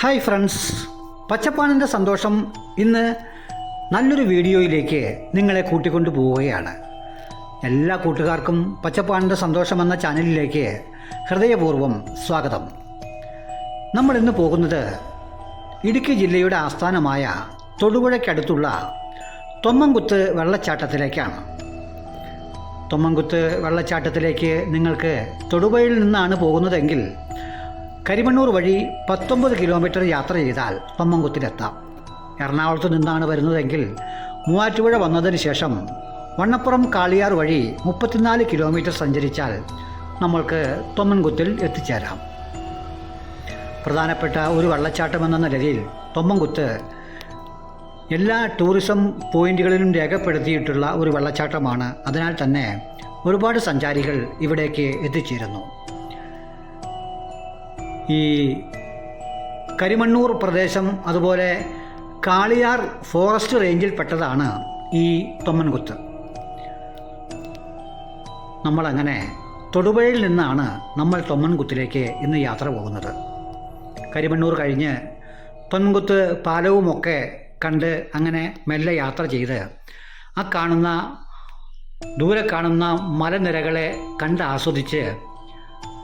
Hi friends പച്ചപ്പാനിന്റെ സന്തോഷം ഇന്ന് നല്ലൊരു വീഡിയോയിലേക്ക് നിങ്ങളെ കൂട്ടിക്കൊണ്ടു പോവുകയാണ്. എല്ലാ കൂട്ടുകാർക്കും പച്ചപ്പാനിന്റെ സന്തോഷം എന്ന ചാനലിലേക്ക് ഹൃദയപൂർവം സ്വാഗതം. നമ്മൾ ഇന്ന് പോകുന്നത് ഇടുക്കി ജില്ലയുടെ ആസ്ഥാനമായ തൊടുപുഴയ്ക്കടുത്തുള്ള തൊമ്മൻകുത്ത് വെള്ളച്ചാട്ടത്തിലേക്കാണ്. തൊമ്മൻകുത്ത് വെള്ളച്ചാട്ടത്തിലേക്ക് നിങ്ങൾക്ക് തൊടുപുഴയിൽ നിന്നാണ് പോകുന്നതെങ്കിൽ കരിമണ്ണൂർ വഴി പത്തൊമ്പത് കിലോമീറ്റർ യാത്ര ചെയ്താൽ പമ്മങ്കുത്തിലെത്താം. എറണാകുളത്ത് നിന്നാണ് വരുന്നതെങ്കിൽ മൂവാറ്റുപുഴ വന്നതിന് ശേഷം വണ്ണപ്പുറം കാളിയാർ വഴി മുപ്പത്തിനാല് കിലോമീറ്റർ സഞ്ചരിച്ചാൽ നമ്മൾക്ക് തൊമ്മൻകുത്തിൽ എത്തിച്ചേരാം. പ്രധാനപ്പെട്ട ഒരു വെള്ളച്ചാട്ടം എന്ന നിലയിൽ തൊമ്മൻകുത്ത് എല്ലാ ടൂറിസം പോയിന്റുകളിലും രേഖപ്പെടുത്തിയിട്ടുള്ള ഒരു വെള്ളച്ചാട്ടമാണ്. അതിനാൽ തന്നെ ഒരുപാട് സഞ്ചാരികൾ ഇവിടേക്ക് എത്തിച്ചേരുന്നു. ഈ കരിമണ്ണൂർ പ്രദേശം അതുപോലെ കാളിയാർ ഫോറസ്റ്റ് റേഞ്ചിൽപ്പെട്ടതാണ് ഈ തൊമ്മൻകുത്ത്. നമ്മളങ്ങനെ തൊടുപുഴയിൽ നിന്നാണ് നമ്മൾ തൊമ്മൻകുത്തിലേക്ക് ഇന്ന് യാത്ര പോകുന്നത്. കരിമണ്ണൂർ കഴിഞ്ഞ് തൊമ്മൻകുത്ത് പാലവുമൊക്കെ കണ്ട് അങ്ങനെ മെല്ലെ യാത്ര ചെയ്ത് ആ കാണുന്ന ദൂരെ കാണുന്ന മലനിരകളെ കണ്ട് ആസ്വദിച്ച്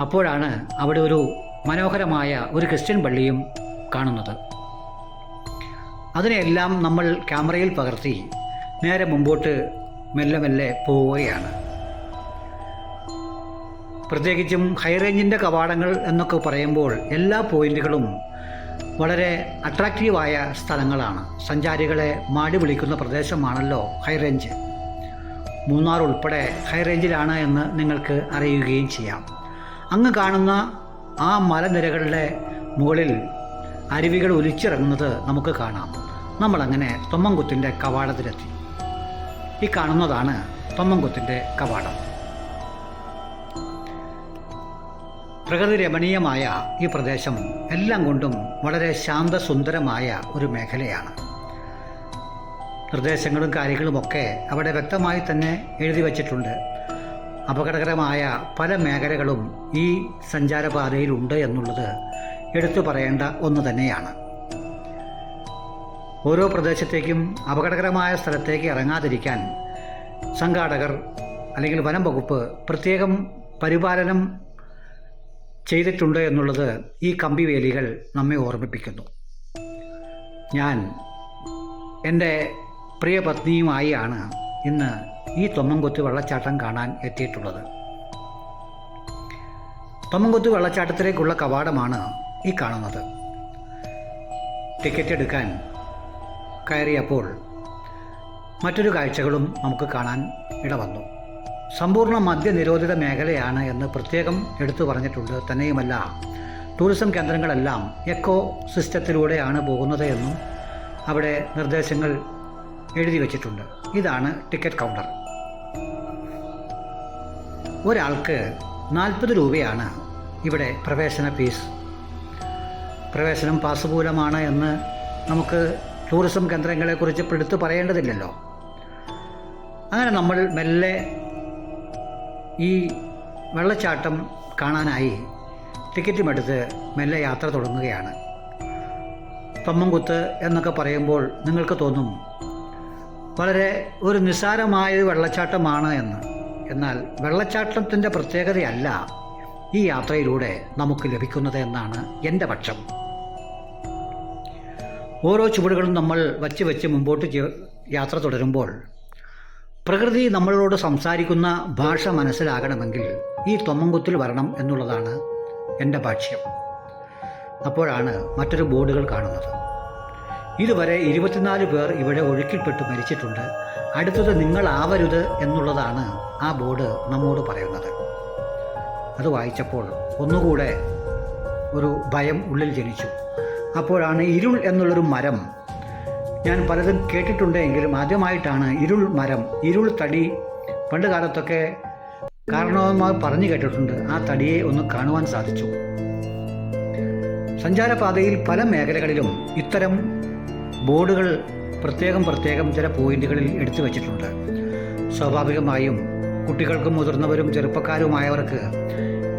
അപ്പോഴാണ് അവിടെ ഒരു മനോഹരമായ ഒരു ക്രിസ്ത്യൻ പള്ളിയും കാണുന്നത്. അതിനെയെല്ലാം നമ്മൾ ക്യാമറയിൽ പകർത്തി നേരെ മുമ്പോട്ട് മെല്ലെ മെല്ലെ പോവുകയാണ്. പ്രത്യേകിച്ചും ഹൈറേഞ്ചിന്റെ കവാടങ്ങൾ എന്നൊക്കെ പറയുമ്പോൾ എല്ലാ പോയിന്റുകളും വളരെ അട്രാക്റ്റീവായ സ്ഥലങ്ങളാണ്. സഞ്ചാരികളെ മാടി വിളിക്കുന്ന പ്രദേശമാണല്ലോ ഹൈറേഞ്ച് മൂന്നാർ ഉൾപ്പെടെ ഹൈറേഞ്ചിലാണ് എന്ന് നിങ്ങൾക്ക് അറിയുകയും ചെയ്യാം. അങ്ങ് കാണുന്ന ആ മലനിരകളുടെ മുകളിൽ അരുവികൾ ഒലിച്ചിറങ്ങുന്നത് നമുക്ക് കാണാം. നമ്മളങ്ങനെ തൊമ്മൻകുത്തിന്റെ കവാടത്തിലെത്തി. ഈ കാണുന്നതാണ് തൊമ്മൻകുത്തിന്റെ കവാടം. പ്രകൃതി രമണീയമായ ഈ പ്രദേശം എല്ലാം കൊണ്ടും വളരെ ശാന്തസുന്ദരമായ ഒരു മേഖലയാണ്. നിർദ്ദേശങ്ങളും കാര്യങ്ങളുമൊക്കെ അവിടെ വ്യക്തമായി തന്നെ എഴുതി വച്ചിട്ടുണ്ട്. അപകടകരമായ പല മേഖലകളും ഈ സഞ്ചാരപാതയിലുണ്ട് എന്നുള്ളത് എടുത്തു പറയേണ്ട ഒന്ന് തന്നെയാണ്. ഓരോ പ്രദേശത്തേക്കും അപകടകരമായ സ്ഥലത്തേക്ക് ഇറങ്ങാതിരിക്കാൻ സംഘാടകർ അല്ലെങ്കിൽ വനം വകുപ്പ് പ്രത്യേകം പരിപാലനം ചെയ്തിട്ടുണ്ട് എന്നുള്ളത് ഈ കമ്പിവേലികൾ നമ്മെ ഓർമ്മിപ്പിക്കുന്നു. ഞാൻ എന്റെ പ്രിയ പത്നിയുമായാണ് ഇന്ന് ഈ തൊമ്മൻകൊത്ത് വെള്ളച്ചാട്ടം കാണാൻ എത്തിയിട്ടുള്ളത്. തൊമ്മൻകൊത്ത് വെള്ളച്ചാട്ടത്തിലേക്കുള്ള കവാടമാണ് ഈ കാണുന്നത്. ടിക്കറ്റ് എടുക്കാൻ കയറിയപ്പോൾ മറ്റൊരു കാഴ്ചകളും നമുക്ക് കാണാൻ ഇടവന്നു. സമ്പൂർണ മദ്യനിരോധിത മേഖലയാണ് എന്ന് പ്രത്യേകം എടുത്തു പറഞ്ഞിട്ടുണ്ട്. തന്നെയുമല്ല ടൂറിസം കേന്ദ്രങ്ങളെല്ലാം എക്കോ സിസ്റ്റത്തിലൂടെയാണ് പോകുന്നത് എന്നും അവിടെ നിർദ്ദേശങ്ങൾ എഴുതി വച്ചിട്ടുണ്ട്. ഇതാണ് ടിക്കറ്റ് കൗണ്ടർ. ഒരാൾക്ക് നാൽപ്പത് രൂപയാണ് ഇവിടെ പ്രവേശന ഫീസ്. പ്രവേശനം പാസ്പൂലമാണ് എന്ന് നമുക്ക് ടൂറിസം കേന്ദ്രങ്ങളെക്കുറിച്ച് കുറിച്ച് എടുത്തു പറയേണ്ടതില്ലല്ലോ. അങ്ങനെ നമ്മൾ മെല്ലെ ഈ വെള്ളച്ചാട്ടം കാണാനായി ടിക്കറ്റും എടുത്ത് മെല്ലെ യാത്ര തുടങ്ങുകയാണ്. തമ്മങ്കുത്ത് എന്നൊക്കെ പറയുമ്പോൾ നിങ്ങൾക്ക് തോന്നും വളരെ ഒരു നിസ്സാരമായ വെള്ളച്ചാട്ടമാണ് എന്ന്. എന്നാൽ വെള്ളച്ചാട്ടത്തിന്റെ പ്രത്യേകതയല്ല ഈ യാത്രയിലൂടെ നമുക്ക് ലഭിക്കുന്നത് എന്നാണ് എന്റെ പക്ഷം. ഓരോ ചുവടുകളും നമ്മൾ വച്ച് വെച്ച് മുമ്പോട്ട് യാത്ര തുടരുമ്പോൾ പ്രകൃതി നമ്മളോട് സംസാരിക്കുന്ന ഭാഷ മനസ്സിലാകണമെങ്കിൽ ഈ തൊമ്മങ്കുത്തിൽ വരണം എന്നുള്ളതാണ് എന്റെ ഭാഷ്യം. അപ്പോഴാണ് മറ്റൊരു ബോർഡുകൾ കാണുന്നത്. ഇതുവരെ ഇരുപത്തിനാല് പേർ ഇവിടെ ഒഴുക്കിൽപ്പെട്ട് മരിച്ചിട്ടുണ്ട്. അടുത്തത് നിങ്ങളാവരുത് എന്നുള്ളതാണ് ആ ബോർഡ് നമ്മോട് പറയുന്നത്. അത് വായിച്ചപ്പോൾ ഒന്നുകൂടെ ഒരു ഭയം ഉള്ളിൽ ജനിച്ചു. അപ്പോഴാണ് ഇരുൾ എന്നുള്ളൊരു മരം. ഞാൻ പലതും കേട്ടിട്ടുണ്ടെങ്കിലും ആദ്യമായിട്ടാണ് ഇരുൾ മരം ഇരുൾ തടി. പണ്ട് കാലത്തൊക്കെ കാരണവന്മാർ പറഞ്ഞു കേട്ടിട്ടുണ്ട് ആ തടിയെ ഒന്ന് കാണുവാൻ സാധിച്ചു. സഞ്ചാരപാതയിൽ പല മേഖലകളിലും ഇത്തരം ബോർഡുകൾ പ്രത്യേകം പ്രത്യേകം ചില പോയിന്റുകളിൽ എടുത്തു വച്ചിട്ടുണ്ട്. സ്വാഭാവികമായും കുട്ടികൾക്കും മുതിർന്നവരും ചെറുപ്പക്കാരുമായവർക്ക്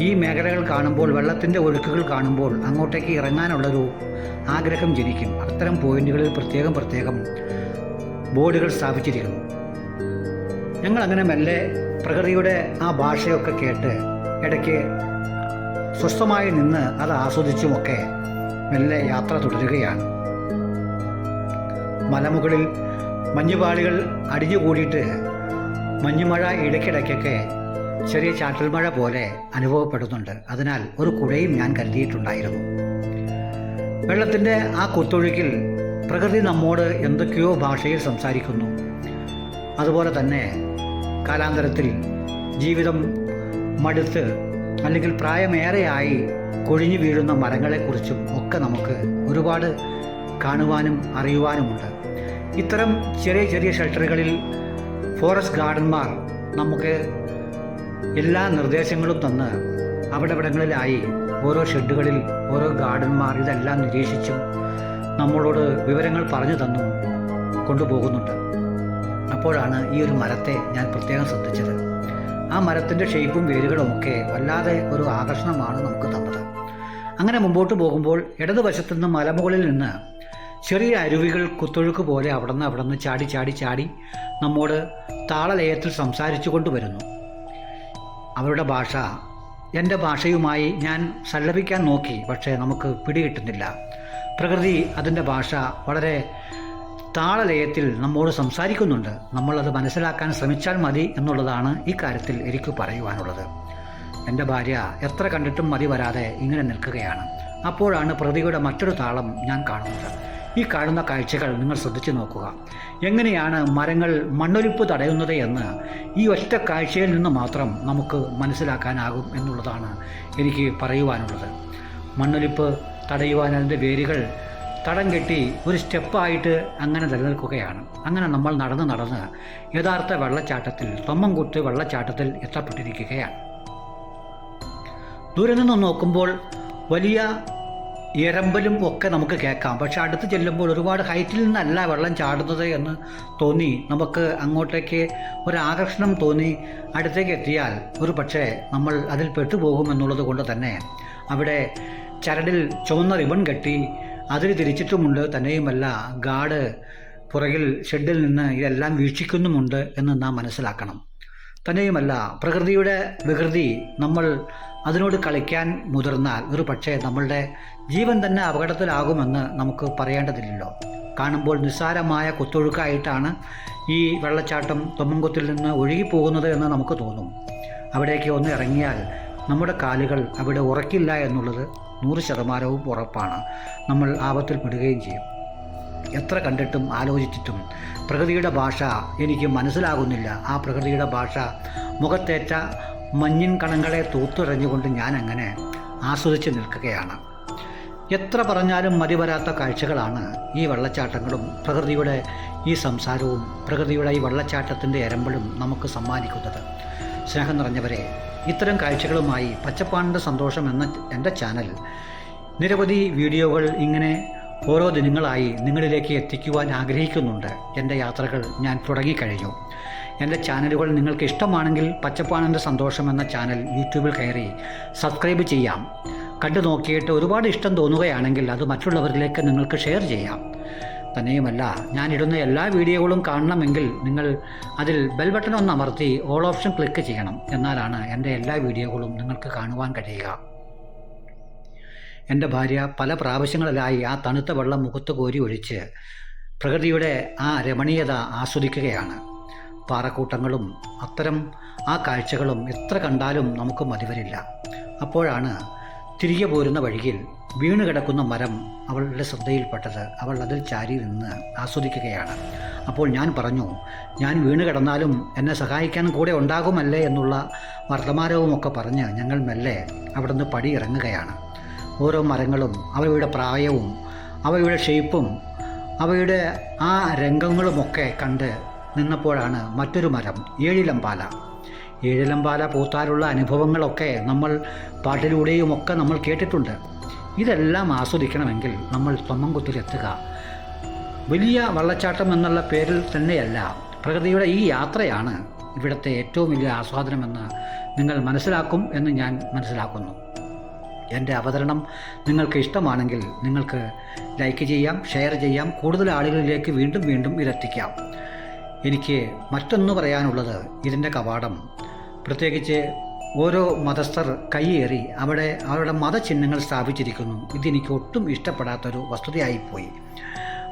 ഈ മേഖലകൾ കാണുമ്പോൾ വെള്ളത്തിന്റെ ഒഴുക്കുകൾ കാണുമ്പോൾ അങ്ങോട്ടേക്ക് ഇറങ്ങാനുള്ളൊരു ആഗ്രഹം ജനിക്കും. അത്തരം പോയിന്റുകളിൽ പ്രത്യേകം പ്രത്യേകം ബോർഡുകൾ സ്ഥാപിച്ചിരിക്കുന്നു. ഞങ്ങൾ അങ്ങനെ മെല്ലെ പ്രകൃതിയുടെ ആ ഭാഷയൊക്കെ കേട്ട് ഇടയ്ക്ക് സ്വസ്ഥമായി നിന്ന് അത് ആസ്വദിച്ചുമൊക്കെ മെല്ലെ യാത്ര തുടരുകയാണ്. മലമുകളിൽ മഞ്ഞുപാളികൾ അടിഞ്ഞുകൂടിയിട്ട് മഞ്ഞുമഴ ഇടയ്ക്കിടയ്ക്കൊക്കെ ചെറിയ ചാറ്റൽ മഴ പോലെ അനുഭവപ്പെടുന്നുണ്ട്. അതിനാൽ ഒരു കുടയും ഞാൻ കരുതിയിട്ടുണ്ടായിരുന്നു. വെള്ളത്തിന്റെ ആ കുത്തൊഴുക്കിൽ പ്രകൃതി നമ്മോട് എന്തൊക്കെയോ ഭാഷയിൽ സംസാരിക്കുന്നു. അതുപോലെ തന്നെ കാലാന്തരത്തിൽ ജീവിതം മടുത്ത് അല്ലെങ്കിൽ പ്രായമേറെയായി കൊഴിഞ്ഞു വീഴുന്ന മരങ്ങളെക്കുറിച്ചും ഒക്കെ നമുക്ക് ഒരുപാട് കാണുവാനും അറിയുവാനുമുണ്ട്. ഇത്തരം ചെറിയ ചെറിയ ഷെൽട്ടറുകളിൽ ഫോറസ്റ്റ് ഗാർഡന്മാർ നമുക്ക് എല്ലാ നിർദ്ദേശങ്ങളും തന്ന് അവിടെവിടങ്ങളിലായി ഓരോ ഷെഡുകളിൽ ഓരോ ഗാർഡന്മാർ ഇതെല്ലാം നിരീക്ഷിച്ചും നമ്മളോട് വിവരങ്ങൾ പറഞ്ഞു തന്നും കൊണ്ടുപോകുന്നുണ്ട്. അപ്പോഴാണ് ഈ ഒരു മരത്തെ ഞാൻ പ്രത്യേകം ശ്രദ്ധിച്ചത്. ആ മരത്തിന്റെ ഷേപ്പും വേരുകളും ഒക്കെ വല്ലാതെ ഒരു ആകർഷണമാണ് നമുക്ക് തന്നത്. അങ്ങനെ മുമ്പോട്ട് പോകുമ്പോൾ ഇടതുവശത്ത് നിന്ന് മലമുകളിൽ നിന്ന് ചെറിയ അരുവികൾ കുത്തൊഴുക്ക് പോലെ അവിടെ നിന്ന് അവിടെ നിന്ന് ചാടി ചാടി ചാടി നമ്മോട് താളലയത്തിൽ സംസാരിച്ചു കൊണ്ടുവരുന്നു അവരുടെ ഭാഷ എന്റെ ഭാഷയുമായി ഞാൻ സല്ലപിക്കാൻ നോക്കി പക്ഷേ നമുക്ക് പിടികിട്ടുന്നില്ല. പ്രകൃതി അതിന്റെ ഭാഷ വളരെ താളലയത്തിൽ നമ്മോട് സംസാരിക്കുന്നുണ്ട്. നമ്മളത് മനസ്സിലാക്കാൻ ശ്രമിച്ചാൽ മതി എന്നുള്ളതാണ് ഈ കാര്യത്തിൽ എനിക്ക് പറയുവാനുള്ളത്. എന്റെ ഭാര്യ എത്ര കണ്ടിട്ടും മതി വരാതെ ഇങ്ങനെ നിൽക്കുകയാണ്. അപ്പോഴാണ് പ്രതിയുടെ മറ്റൊരു താളം ഞാൻ കാണുന്നത്. ഈ കാണുന്ന കാഴ്ചകൾ നിങ്ങൾ ശ്രദ്ധിച്ചു നോക്കുക. എങ്ങനെയാണ് മരങ്ങൾ മണ്ണൊലിപ്പ് തടയുന്നത് എന്ന് ഈ ഒറ്റ കാഴ്ചയിൽ നിന്ന് മാത്രം നമുക്ക് മനസ്സിലാക്കാനാകും എന്നുള്ളതാണ് എനിക്ക് പറയുവാനുള്ളത്. മണ്ണൊലിപ്പ് തടയുവാൻ അതിന്റെ വേരുകൾ തടം കെട്ടി ഒരു സ്റ്റെപ്പായിട്ട് അങ്ങനെ നിലനിൽക്കുകയാണ്. അങ്ങനെ നമ്മൾ നടന്ന് നടന്ന് യഥാർത്ഥ വെള്ളച്ചാട്ടത്തിൽ തൊമ്മൻകുത്ത് വെള്ളച്ചാട്ടത്തിൽ എത്തപ്പെട്ടിരിക്കുകയാണ്. ദൂരെ നിന്ന് നോക്കുമ്പോൾ വലിയ ഇരമ്പലും ഒക്കെ നമുക്ക് കേൾക്കാം. പക്ഷെ അടുത്ത് ചെല്ലുമ്പോൾ ഒരുപാട് ഹൈറ്റിൽ നിന്നല്ല വെള്ളം ചാടുന്നത് എന്ന് തോന്നി. നമുക്ക് അങ്ങോട്ടേക്ക് ഒരു ആകർഷണം തോന്നി. അടുത്തേക്ക് എത്തിയാൽ ഒരു പക്ഷേ നമ്മൾ അതിൽ പെട്ടുപോകുമെന്നുള്ളത് കൊണ്ട് തന്നെ അവിടെ ചരടിൽ ചുവന്ന റിബൺ കെട്ടി അതിൽ തിരിച്ചിട്ടുമുണ്ട്. തന്നെയുമല്ല ഗാർഡ് പുറകിൽ ഷെഡിൽ നിന്ന് ഇതെല്ലാം വീക്ഷിക്കുന്നുമുണ്ട് എന്ന് നാം മനസ്സിലാക്കണം. തന്നെയുമല്ല പ്രകൃതിയുടെ വികൃതി നമ്മൾ അതിനോട് കളിക്കാൻ മുതിർന്നാൽ ഒരു പക്ഷേ നമ്മളുടെ ജീവൻ തന്നെ അപകടത്തിലാകുമെന്ന് നമുക്ക് പറയേണ്ടതില്ലല്ലോ. കാണുമ്പോൾ നിസ്സാരമായ കുത്തൊഴുക്കായിട്ടാണ് ഈ വെള്ളച്ചാട്ടം തൊമ്മൻകുത്തിൽ നിന്ന് ഒഴുകിപ്പോകുന്നത് എന്ന് നമുക്ക് തോന്നും. അവിടേക്ക് ഒന്ന് ഇറങ്ങിയാൽ നമ്മുടെ കാലുകൾ അവിടെ ഉറക്കില്ല എന്നുള്ളത് നൂറ് ശതമാനവും ഉറപ്പാണ്. നമ്മൾ ആപത്തിൽ പെടുകയും ചെയ്യും. എത്ര കണ്ടിട്ടും ആലോചിച്ചിട്ടും പ്രകൃതിയുടെ ഭാഷ എനിക്ക് മനസ്സിലാകുന്നില്ല. ആ പ്രകൃതിയുടെ ഭാഷ മുഖത്തേറ്റ മഞ്ഞിൻ കണങ്ങളെ തൂത്തുറഞ്ഞുകൊണ്ട് ഞാൻ അങ്ങനെ ആസ്വദിച്ച് നിൽക്കുകയാണ്. എത്ര പറഞ്ഞാലും മതിവരാത്ത കാഴ്ചകളാണ് ഈ വെള്ളച്ചാട്ടങ്ങളും പ്രകൃതിയുടെ ഈ സംസാരവും പ്രകൃതിയുടെ ഈ വെള്ളച്ചാട്ടത്തിന്റെ എരമ്പലും നമുക്ക് സമ്മാനിക്കുന്നത്. സ്നേഹം നിറഞ്ഞവരെ ഇത്തരം കാഴ്ചകളുമായി പച്ചപ്പാണിന്റെ സന്തോഷം എന്ന എന്റെ ചാനൽ നിരവധി വീഡിയോകൾ ഇങ്ങനെ ഓരോ ദിനങ്ങളായി നിങ്ങളിലേക്ക് എത്തിക്കുവാൻ ആഗ്രഹിക്കുന്നുണ്ട്. എന്റെ യാത്രകൾ ഞാൻ തുടങ്ങിക്കഴിഞ്ഞു. എന്റെ ചാനലുകൾ നിങ്ങൾക്ക് ഇഷ്ടമാണെങ്കിൽ പച്ചപ്പാണന്റെ സന്തോഷം എന്ന ചാനൽ യൂട്യൂബിൽ കയറി സബ്സ്ക്രൈബ് ചെയ്യാം. കണ്ടു നോക്കിയിട്ട് ഒരുപാട് ഇഷ്ടം തോന്നുകയാണെങ്കിൽ അത് മറ്റുള്ളവരിലേക്ക് നിങ്ങൾക്ക് ഷെയർ ചെയ്യാം. തന്നെയുമല്ല ഞാനിടുന്ന എല്ലാ വീഡിയോകളും കാണണമെങ്കിൽ നിങ്ങൾ അതിൽ ബെൽ ബട്ടൺ ഒന്ന് അമർത്തി ഓൾ ഓപ്ഷൻ ക്ലിക്ക് ചെയ്യണം. എന്നാലാണ് എന്റെ എല്ലാ വീഡിയോകളും നിങ്ങൾക്ക് കാണുവാൻ കഴിയുക. എന്റെ ഭാര്യ പല പ്രാവശ്യങ്ങളിലായി ആ തണുത്ത വെള്ളം മുഖത്ത് കോരി ഒഴിച്ച് പ്രകൃതിയുടെ ആ രമണീയത ആസ്വദിക്കുകയാണ്. പാറക്കൂട്ടങ്ങളും അത്തരം ആ കാഴ്ചകളും എത്ര കണ്ടാലും നമുക്ക് മതിവരില്ല. അപ്പോഴാണ് തിരികെ പോരുന്ന വഴിയിൽ വീണ് കിടക്കുന്ന മരം അവളുടെ ശ്രദ്ധയിൽപ്പെട്ടത്. അവൾ അതിൽ ചാരി നിന്ന് ആസ്വദിക്കുകയാണ്. അപ്പോൾ ഞാൻ പറഞ്ഞു ഞാൻ വീണ് കിടന്നാലും എന്നെ സഹായിക്കാൻ കൂടെ ഉണ്ടാകുമല്ലേ? എന്നുള്ള വർത്തമാനവുമൊക്കെ പറഞ്ഞ് ഞങ്ങൾ മെല്ലെ അവിടുന്ന് പടി ഇറങ്ങുകയാണ് ഓരോ മരങ്ങളും അവയുടെ പ്രായവും അവയുടെ ഷേപ്പും അവയുടെ ആ രംഗങ്ങളുമൊക്കെ കണ്ട് നിന്നപ്പോഴാണ് മറ്റൊരു മരം ഏഴിലമ്പാല. ഏഴിലമ്പാല പൂത്താലുള്ള അനുഭവങ്ങളൊക്കെ നമ്മൾ പാട്ടിലൂടെയും ഒക്കെ നമ്മൾ കേട്ടിട്ടുണ്ട്. ഇതെല്ലാം ആസ്വദിക്കണമെങ്കിൽ നമ്മൾ തൊമ്മൻകുത്തിലെത്തുക. വലിയ വള്ളച്ചാട്ടം എന്നുള്ള പേരിൽ തന്നെയല്ല പ്രകൃതിയുടെ ഈ യാത്രയാണ് ഇവിടുത്തെ ഏറ്റവും വലിയ ആസ്വാദനമെന്ന് നിങ്ങൾ മനസ്സിലാക്കും എന്ന് ഞാൻ മനസ്സിലാക്കുന്നു. എന്റെ അവതരണം നിങ്ങൾക്ക് ഇഷ്ടമാണെങ്കിൽ നിങ്ങൾക്ക് ലൈക്ക് ചെയ്യാം ഷെയർ ചെയ്യാം കൂടുതൽ ആളുകളിലേക്ക് വീണ്ടും വീണ്ടും ഇതെത്തിക്കാം എനിക്ക് മറ്റൊന്ന് പറയാനുള്ളത് ഇതിന്റെ കവാടം. പ്രത്യേകിച്ച് ഓരോ മതസ്ഥർ കൈയേറി അവിടെ അവരുടെ മതചിഹ്നങ്ങൾ സ്ഥാപിച്ചിരിക്കുന്നു. ഇതെനിക്ക് ഒട്ടും ഇഷ്ടപ്പെടാത്തൊരു വസ്തുതയായിപ്പോയി.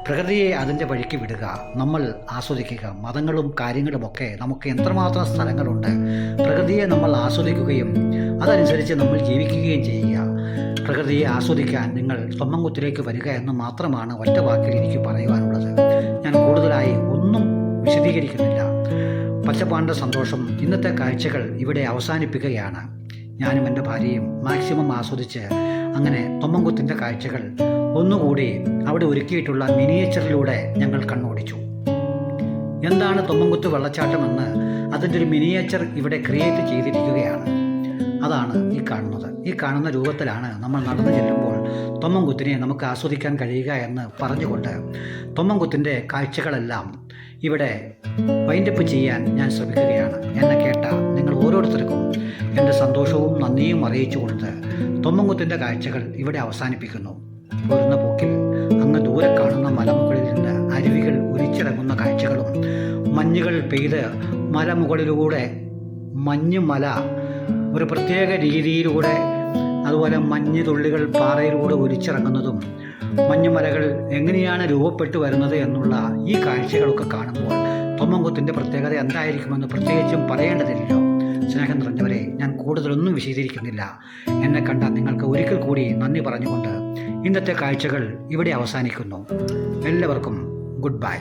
പ്രകൃതിയെ അതിന്റെ വഴിക്ക് വിടുക നമ്മൾ ആസ്വദിക്കുക മതങ്ങളും കാര്യങ്ങളുമൊക്കെ നമുക്ക് എത്രമാത്രം സ്ഥലങ്ങളുണ്ട് പ്രകൃതിയെ നമ്മൾ ആസ്വദിക്കുകയും അതനുസരിച്ച് നമ്മൾ ജീവിക്കുകയും ചെയ്യുക. പ്രകൃതിയെ ആസ്വദിക്കാൻ നിങ്ങൾ തൊമ്മങ്കുത്തിലേക്ക് വരിക എന്ന് മാത്രമാണ് ഒറ്റ വാക്കിൽ എനിക്ക് പറയുവാനുള്ളത്. ഞാൻ കൂടുതലായി ഒന്നും വിശദീകരിക്കുന്നില്ല. പച്ചപ്പാണ്ട സന്തോഷം ഇന്നത്തെ കാഴ്ചകൾ ഇവിടെ അവസാനിപ്പിക്കുകയാണ്. ഞാനും എന്റെ ഭാര്യയും മാക്സിമം ആസ്വദിച്ച് അങ്ങനെ തൊമ്മങ്കുത്തിന്റെ കാഴ്ചകൾ ഒന്നുകൂടി അവിടെ ഒരുക്കിയിട്ടുള്ള മിനിയേച്ചറിലൂടെ ഞങ്ങൾ കണ്ണോടിച്ചു. എന്താണ് തൊമ്മങ്കുത്ത് വെള്ളച്ചാട്ടമെന്ന് അതിന്റെ ഒരു മിനിയേച്ചർ ഇവിടെ ക്രിയേറ്റ് ചെയ്തിരിക്കുകയാണ്. അതാണ് ഈ കാണുന്നത്. ഈ കാണുന്ന രൂപത്തിലാണ് നമ്മൾ നടന്നു ചെല്ലുമ്പോൾ തൊമ്മൻകുത്തിനെ നമുക്ക് ആസ്വദിക്കാൻ കഴിയുക എന്ന് പറഞ്ഞുകൊണ്ട് തൊമ്മൻകുത്തിന്റെ കാഴ്ചകളെല്ലാം ഇവിടെ വൈൻഡപ്പ് ചെയ്യാൻ ഞാൻ ശ്രമിക്കുകയാണ്. എന്നെ കേട്ട നിങ്ങൾ ഓരോരുത്തർക്കും എന്റെ സന്തോഷവും നന്ദിയും അറിയിച്ചു കൊടുത്ത് തൊമ്മൻകുത്തിന്റെ കാഴ്ചകൾ ഇവിടെ അവസാനിപ്പിക്കുന്നു. വരുന്ന പോക്കിൽ അങ്ങ് ദൂരെ കാണുന്ന മലമുകളിൽ നിന്ന് അരുവികൾ ഉരിച്ചിറങ്ങുന്ന കാഴ്ചകളും മഞ്ഞുകൾ പെയ്ത് മലമുകളിലൂടെ മഞ്ഞുമല ഒരു പ്രത്യേക രീതിയിലൂടെ അതുപോലെ മഞ്ഞ് തുള്ളികൾ പാറയിലൂടെ ഒലിച്ചിറങ്ങുന്നതും മഞ്ഞുമലകൾ എങ്ങനെയാണ് രൂപപ്പെട്ടു വരുന്നത് എന്നുള്ള ഈ കാഴ്ചകളൊക്കെ കാണുമ്പോൾ തൊമ്മങ്കുത്തിന്റെ പ്രത്യേകത എന്തായിരിക്കുമെന്ന് പ്രത്യേകിച്ചും പറയേണ്ടതില്ലല്ലോ സ്നേഹം നിറഞ്ഞവരെ ഞാൻ കൂടുതലൊന്നും വിശദീകരിക്കുന്നില്ല. എന്നെ കണ്ട നിങ്ങൾക്ക് ഒരിക്കൽ കൂടി നന്ദി പറഞ്ഞുകൊണ്ട് ഇന്നത്തെ കാഴ്ചകൾ ഇവിടെ അവസാനിക്കുന്നു. എല്ലാവർക്കും ഗുഡ് ബൈ.